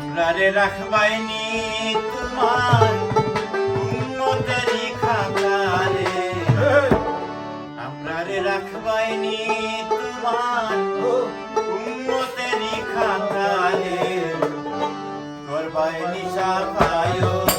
আমরা রে রাখবাইনি উন্নতেরই খাতারে আমরা রে রাখবাইনি তোমার উন্নতেরই খাতারে করবাইনি সাফায়ো